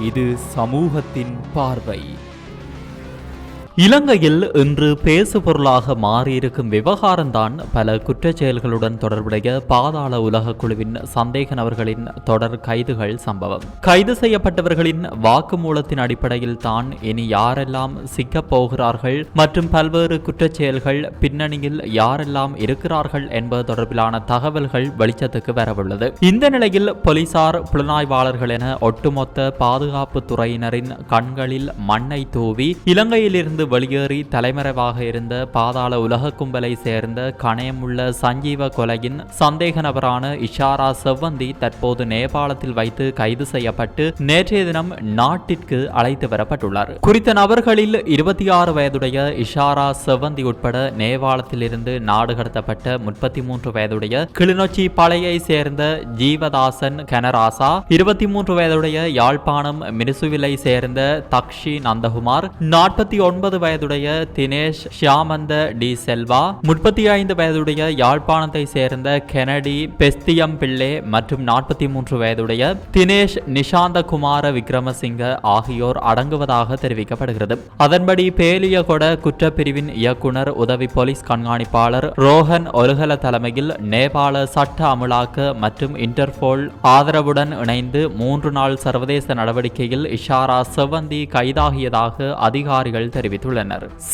இது சமூகத்தின் பார்வை. இலங்கையில் இன்று பேசுபொருளாக மாறியிருக்கும் விவகாரம்தான் பல குற்றச் செயல்களுடன் தொடர்புடைய பாதாள உலக குழுவின் சந்தேக நபர்களின் தொடர் கைதுகள் சம்பவம். கைது செய்யப்பட்டவர்களின் வாக்குமூலத்தின் அடிப்படையில் தான் இனி யாரெல்லாம் சிக்கப் போகிறார்கள் மற்றும் பல்வேறு குற்றச் செயல்கள் பின்னணியில் யாரெல்லாம் இருக்கிறார்கள் என்பது தொடர்பிலான தகவல்கள் வெளிச்சத்துக்கு வரவுள்ளது. இந்த நிலையில் போலீசார் புலனாய்வாளர்கள் என ஒட்டுமொத்த பாதுகாப்பு துறையினரின் கண்களில் மண்ணை தூவி இலங்கையிலிருந்து வெளியேறி தலைமறைவாக இருந்த பாதாள உலக கும்பலை சேர்ந்த கணயமுள்ள சஞ்சீவ கொலையின் சந்தேக நபரான இஷாரா செவ்வந்தி தற்போது நேபாளத்தில் வைத்து கைது செய்யப்பட்டு நேற்றைய தினம் நாட்டிற்கு அழைத்து வரப்பட்டுள்ளார். குறித்த நபர்களில் இருபத்தி ஆறு வயதுடைய இஷாரா செவ்வந்தி உட்பட நேபாளத்திலிருந்து நாடு கடத்தப்பட்ட முப்பத்தி மூன்று வயதுடைய கிளிநொச்சி பழையை சேர்ந்த ஜீவதாசன் கனராசா இருபத்தி மூன்று வயதுடைய யாழ்ப்பாணம் மினுசுவிலை சேர்ந்த தக்ஷி நந்தகுமார் நாற்பத்தி ஒன்பது வயதுடைய தினேஷ் ஷியாமந்த டி செல்வா முப்பத்தி ஐந்து வயதுடைய யாழ்ப்பாணத்தை சேர்ந்த கெனடி பெஸ்தியம் பிள்ளை மற்றும் நாற்பத்தி மூன்று வயதுடைய தினேஷ் நிஷாந்த குமார விக்ரமசிங்க ஆகியோர் அடங்குவதாக தெரிவிக்கப்படுகிறது. அதன்படி பேலியகொட குற்றப்பிரிவின் இயக்குனர் உதவி போலீஸ் கண்காணிப்பாளர் ரோஹன் ஒலுகல தலைமையில் நேபாள சட்ட அமலாக்க மற்றும் இன்டர்போல் ஆதரவுடன் இணைந்து மூன்று நாள் சர்வதேச நடவடிக்கையில் இஷாரா செவ்வந்தி கைதாகியதாக அதிகாரிகள் தெரிவித்துள்ளனர்.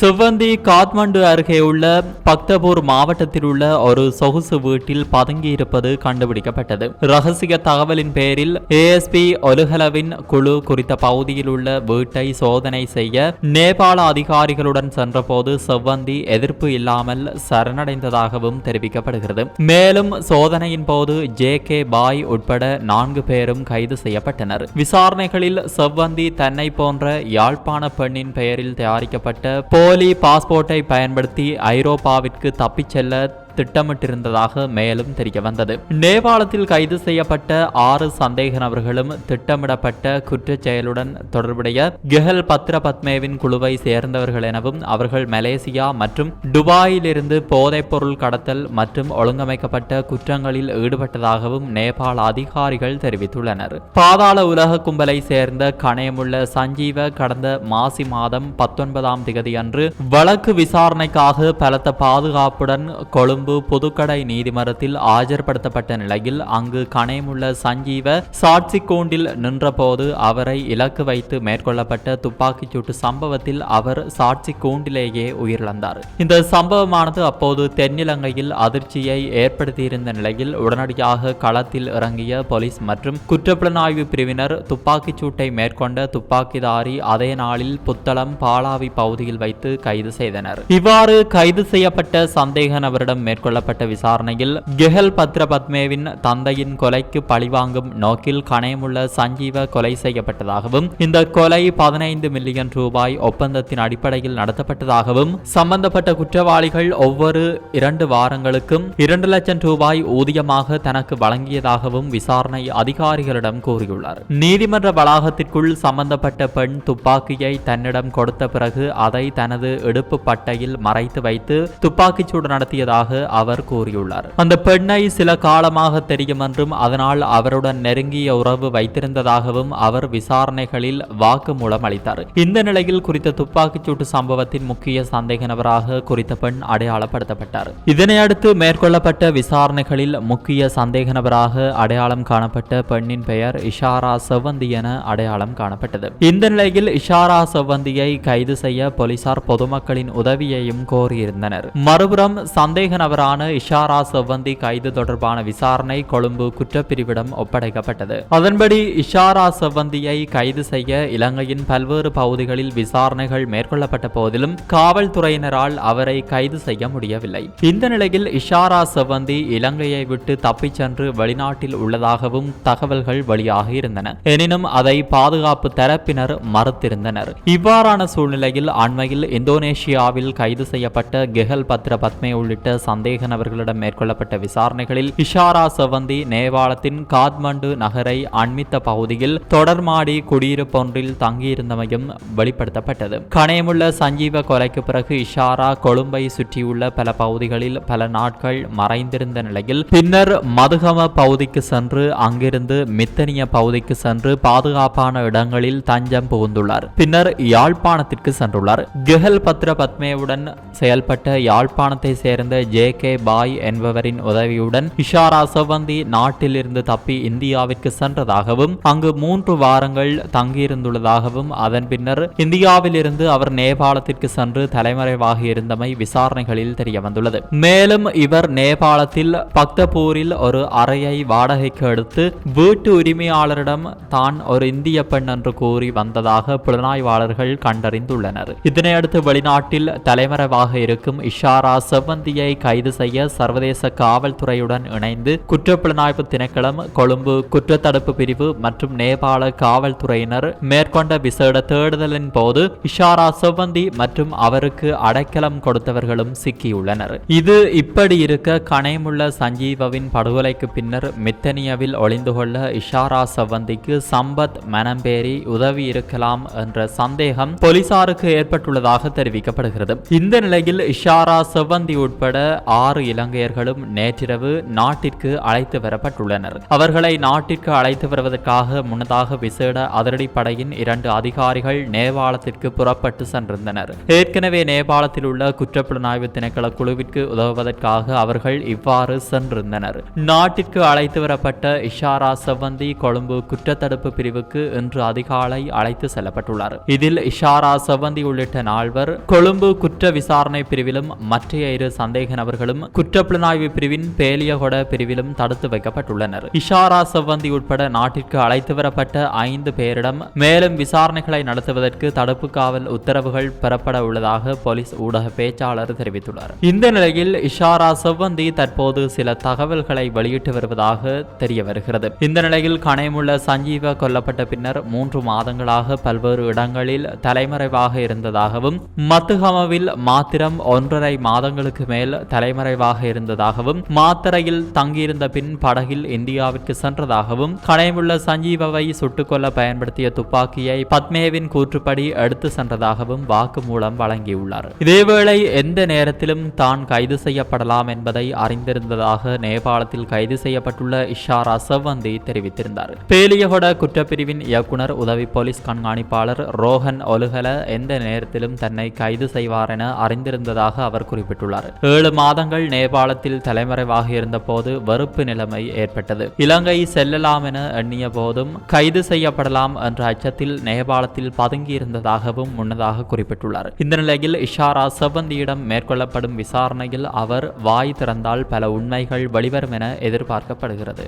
செவ்வந்தி காத்மண்டு அருகே உள்ள பக்தபூர் மாவட்டத்தில் உள்ள ஒரு சொகுசு வீட்டில் பதுங்கியிருப்பது கண்டுபிடிக்கப்பட்டது. ரகசிய தகவலின் பேரில் ஏஎஸ்பி ஒலுகலவின் குழு குறித்த பகுதியில் உள்ள வீட்டை சோதனை செய்ய நேபாள அதிகாரிகளுடன் சென்றபோது செவ்வந்தி எதிர்ப்பு இல்லாமல் சரணடைந்ததாகவும் தெரிவிக்கப்படுகிறது. மேலும் சோதனையின் போது ஜே கே பாய் உட்பட நான்கு பேரும் கைது செய்யப்பட்டனர். விசாரணைகளில் செவ்வந்தி தன்னை போன்ற யாழ்ப்பாண பெண்ணின் பெயரில் தயாரிக்க தயாரிக்கப்பட்ட போலி பாஸ்போர்ட்டை பயன்படுத்தி ஐரோப்பாவிற்கு தப்பிச் செல்ல திட்டமிட்டிருந்ததாக மேலும் தெரிய வந்தது நேபாளத்தில் கைது செய்யப்பட்ட ஆறு சந்தேக நபர்களும் திட்டமிடப்பட்ட குற்றச் செயலுடன் தொடர்புடைய கெஹல் பத்ரபத்மேவின் குழுவை சேர்ந்தவர்கள் எனவும் அவர்கள் மலேசியா மற்றும் துபாயிலிருந்து போதைப்பொருள் கடத்தல் மற்றும் ஒழுங்கமைக்கப்பட்ட குற்றங்களில் ஈடுபட்டதாகவும் நேபாள அதிகாரிகள் தெரிவித்துள்ளனர். பாதாள உலக கும்பலை சேர்ந்த கணயமுள்ள சஞ்சீவ கடந்த மாசி மாதம் பத்தொன்பதாம் திகதி அன்று வழக்கு விசாரணைக்காக பலத்த பாதுகாப்புடன் கொழும்பு கொழும்பு புதுக்கடை நீதிமன்றத்தில் ஆஜர்படுத்தப்பட்ட நிலையில் அங்கு கணையமுள்ள சஞ்சீவ சாட்சி கூண்டில் நின்றபோது அவரை இலக்கு வைத்து மேற்கொள்ளப்பட்ட துப்பாக்கிச் சூட்டு சம்பவத்தில் அவர் சாட்சி கூண்டிலேயே உயிரிழந்தார். இந்த சம்பவமானது அப்போது தென்னிலங்கையில் அதிர்ச்சியை ஏற்படுத்தியிருந்த நிலையில் உடனடியாக களத்தில் இறங்கிய போலீஸ் மற்றும் குற்றப்புலனாய்வு பிரிவினர் துப்பாக்கிச் சூட்டை மேற்கொண்ட துப்பாக்கிதாரி அதே நாளில் புத்தளம் பாலாவி பகுதியில் வைத்து கைது செய்தனர். இவ்வாறு கைது செய்யப்பட்ட சந்தேக நபரிடம் மேற்கொள்ளப்பட்ட விசாரணையில் கெஹல் பத்ரபத்மேவின் தந்தையின் கொலைக்கு பழிவாங்கும் நோக்கில் கணையமுள்ள சஞ்சீவ கொலை செய்யப்பட்டதாகவும் இந்த கொலை பதினைந்து மில்லியன் ரூபாய் ஒப்பந்தத்தின் அடிப்படையில் நடத்தப்பட்டதாகவும் சம்பந்தப்பட்ட குற்றவாளிகள் ஒவ்வொரு இரண்டு வாரங்களுக்கும் இரண்டு லட்சம் ரூபாய் ஊதியமாக தனக்கு வழங்கியதாகவும் விசாரணை அதிகாரிகளிடம் கூறியுள்ளார். நீதிமன்ற வளாகத்திற்குள் சம்பந்தப்பட்ட பெண் துப்பாக்கியை தன்னிடம் கொடுத்த பிறகு அதை தனது இடுப்பு பட்டையில் மறைத்து வைத்து துப்பாக்கிச்சூடு நடத்தியதாக அவர் கூறியுள்ளார். அந்த பெண்ணை சில காலமாக தெரியும் என்றும் அதனால் அவருடன் நெருங்கிய உறவு வைத்திருந்ததாகவும் அவர் விசாரணைகளில் வாக்குமூலம் அளித்தார். இந்த நிலையில் குறித்த துப்பாக்கிச்சூட்டு சம்பவத்தின் முக்கிய சந்தேக நபராக குறித்த பெண் அடையாளப்படுத்தப்பட்டார். இதனையடுத்து மேற்கொள்ளப்பட்ட விசாரணைகளில் முக்கிய சந்தேக நபராக அடையாளம் காணப்பட்ட பெண்ணின் பெயர் இஷாரா செவ்வந்தி என அடையாளம் காணப்பட்டது. இந்த நிலையில் இஷாரா செவ்வந்தியை கைது செய்ய போலீசார் பொதுமக்களின் உதவியையும் கோரியிருந்தனர். மறுபுறம் சந்தேக நபரான இஷாரா செவ்வந்தி கைது தொடர்பான விசாரணை கொழும்பு குற்றப்பிரிவிடம் ஒப்படைக்கப்பட்டது. அதன்படி இஷாரா செவ்வந்தியை கைது செய்ய இலங்கையின் பல்வேறு பகுதிகளில் விசாரணைகள் மேற்கொள்ளப்பட்ட போதிலும் காவல்துறையினரால் அவரை கைது செய்ய முடியவில்லை. இந்த நிலையில் இஷாரா செவ்வந்தி இலங்கையை விட்டு தப்பிச் சென்று வெளிநாட்டில் உள்ளதாகவும் தகவல்கள் வெளியாகி இருந்தன. எனினும் அதை பாதுகாப்பு தரப்பினர் மறுத்திருந்தனர். இவ்வாறான சூழ்நிலையில் அண்மையில் இந்தோனேஷியாவில் கைது செய்யப்பட்ட கெஹல் பத்ர பத்மே உள்ளிட்ட சந்த சந்தேக நபர்களிடம் மேற்கொள்ளப்பட்ட விசாரணைகளில் இஷாரா செவந்தி நேபாளத்தின் காத்மண்டு நகரை அண்மித்த பகுதியில் தொடர்மாடி குடியிருப்பொன்றில் தங்கியிருந்தமையும் வெளிப்படுத்தப்பட்டது. கணையமுள்ள சஞ்சீவ கொலைக்கு பிறகு இஷாரா கொழும்பை சுற்றியுள்ள பல பகுதிகளில் பல நாட்கள் மறைந்திருந்த நிலையில் பின்னர் மதுகம பகுதிக்கு சென்று அங்கிருந்து மித்தனிய பகுதிக்கு சென்று பாதுகாப்பான இடங்களில் தஞ்சம் புகுந்துள்ளார். பின்னர் யாழ்ப்பாணத்திற்கு சென்றுள்ளார். கெஹல் பத்ர பத்மேவுடன் செயல்பட்ட யாழ்ப்பாணத்தை சேர்ந்த ஜே கே பாய் என்பவரின் உதவியுடன் இஷாரா செவந்தி நாட்டிலிருந்து தப்பி இந்தியாவிற்கு சென்றதாகவும் அங்கு மூன்று வாரங்கள் தங்கியிருந்துள்ளதாகவும் அதன் பின்னர் இந்தியாவில் இருந்து அவர் நேபாளத்திற்கு சென்று தலைமறைவாக இருந்தமை விசாரணைகளில் தெரிய வந்துள்ளது மேலும் இவர் நேபாளத்தில் பக்தபூரில் ஒரு அறையை வாடகைக்கு எடுத்து வீட்டு உரிமையாளரிடம் தான் ஒரு இந்திய பெண் என்று கூறி வந்ததாக புலனாய்வாளர்கள் கண்டறிந்துள்ளனர். இதனையடுத்து வெளிநாட்டில் தலைமறைவாக இருக்கும் இஷாரா செவ்வந்தியை கை கைது செய்ய சர்வதேச காவல்துறையுடன் இணைந்து குற்றப்புலனாய்வு திணைக்களம் கொழும்பு குற்றத்தடுப்பு பிரிவு மற்றும் நேபாள காவல்துறையினர் மேற்கொண்ட விசேட தேடுதலின் போது இஷாரா செவ்வந்தி மற்றும் அவருக்கு அடைக்கலம் கொடுத்தவர்களும் சிக்கியுள்ளனர். இது இப்படி இருக்க கணைமுள்ள சஞ்சீவவின் படுகொலைக்கு பின்னர் மித்தனியாவில் ஒளிந்து கொள்ள இஷாரா செவ்வந்திக்கு சம்பத் மனம்பேரி உதவி இருக்கலாம் என்ற சந்தேகம் போலீசாருக்கு ஏற்பட்டுள்ளதாக தெரிவிக்கப்படுகிறது. இந்த நிலையில் இஷாரா செவ்வந்தி உட்பட ஆறு இலங்கையர்களும் நேற்றிரவு நாட்டிற்கு அழைத்து வரப்பட்டுள்ளனர். அவர்களை நாட்டிற்கு அழைத்து வருவதற்காக முன்னதாக விசேட அதிரடிப்படையின் இரண்டு அதிகாரிகள் நேபாளத்திற்கு புறப்பட்டு சென்றிருந்தனர். ஏற்கனவே நேபாளத்தில் உள்ள குற்றப்புலனாய்வு திணைக்கள குழுவிற்கு உதவுவதற்காக அவர்கள் இவ்வாறு சென்றிருந்தனர். நாட்டிற்கு அழைத்து வரப்பட்ட இஷாரா செவ்வந்தி கொழும்பு குற்றத்தடுப்பு பிரிவுக்கு இன்று அதிகாலை அழைத்து செல்லப்பட்டுள்ளார். இதில் இஷாரா செவ்வந்தி உள்ளிட்ட நால்வர் கொழும்பு குற்ற விசாரணை பிரிவிலும் மற்ற இரு சந்தேக நபர்கள் அவர்களும் குற்றப்புலனாய்வு பிரிவின் பேலியகொட பிரிவிலும் தடுத்து வைக்கப்பட்டுள்ளனர். இஷாரா செவ்வந்தி உட்பட நாட்டிற்கு அழைத்து வரப்பட்ட ஐந்து பேரிடம் மேலும் விசாரணைகளை நடத்துவதற்கு தடுப்பு காவல் உத்தரவுகள் பெறப்பட உள்ளதாக போலீஸ் ஊடக பேச்சாளர் தெரிவித்துள்ளார். இந்த நிலையில் இஷாரா செவ்வந்தி தற்போது சில தகவல்களை வெளியிட்டு வருவதாக தெரிய வருகிறது. இந்த நிலையில் கனைமுள்ள சஞ்சீவ கொல்லப்பட்ட பின்னர் மூன்று மாதங்களாக பல்வேறு இடங்களில் தலைமறைவாக இருந்ததாகவும் மத்துகமவில் மாத்திரம் ஒன்றரை மாதங்களுக்கு மேல் தலைமறைவாக இருந்ததாகவும் மாத்தரையில் தங்கியிருந்த பின் படகில் இந்தியாவிற்கு சென்றதாகவும் கணைமுள்ள சஞ்சீவவை சுட்டுக்கொல்ல பயன்படுத்திய துப்பாக்கியை பத்மேவின் கூற்றுப்படி எடுத்து சென்றதாகவும் வாக்குமூலம் வழங்கியுள்ளார். இதேவேளை எந்த நேரத்திலும் தான் கைது செய்யப்படலாம் என்பதை அறிந்திருந்ததாக நேபாளத்தில் கைது செய்யப்பட்டுள்ள இஷாரா செவ்வந்தி தெரிவித்திருந்தார். பேலியகொட குற்றப்பிரிவின் இயக்குனர் உதவி போலீஸ் கண்காணிப்பாளர் ரோஹன் ஒலுகல எந்த நேரத்திலும் தன்னை கைது செய்வார் என அறிந்திருந்ததாக அவர் குறிப்பிட்டுள்ளார். ஏழு மாத மாதங்கள் நேபாளத்தில் தலைமறைவாக இருந்தபோது வெறுப்பு நிலைமை ஏற்பட்டது. இலங்கை செல்லலாம் என எண்ணிய போதும் கைது செய்யப்படலாம் என்ற அச்சத்தில் நேபாளத்தில் பதுங்கியிருந்ததாகவும் முன்னதாக குறிப்பிட்டுள்ளார். இந்த நிலையில் இஷாரா செவ்வந்தியிடம் மேற்கொள்ளப்படும் விசாரணையில் அவர் வாய் திறந்தால் பல உண்மைகள் வெளிவரும் என எதிர்பார்க்கப்படுகிறது.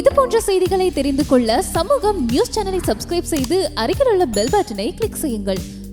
இது போன்ற செய்திகளை தெரிந்து கொள்ள சமூகம் நியூஸ் சேனலை சப்ஸ்கிரைப் செய்து அருகில் உள்ள பெல் பட்டனை கிளிக் செய்யுங்கள்.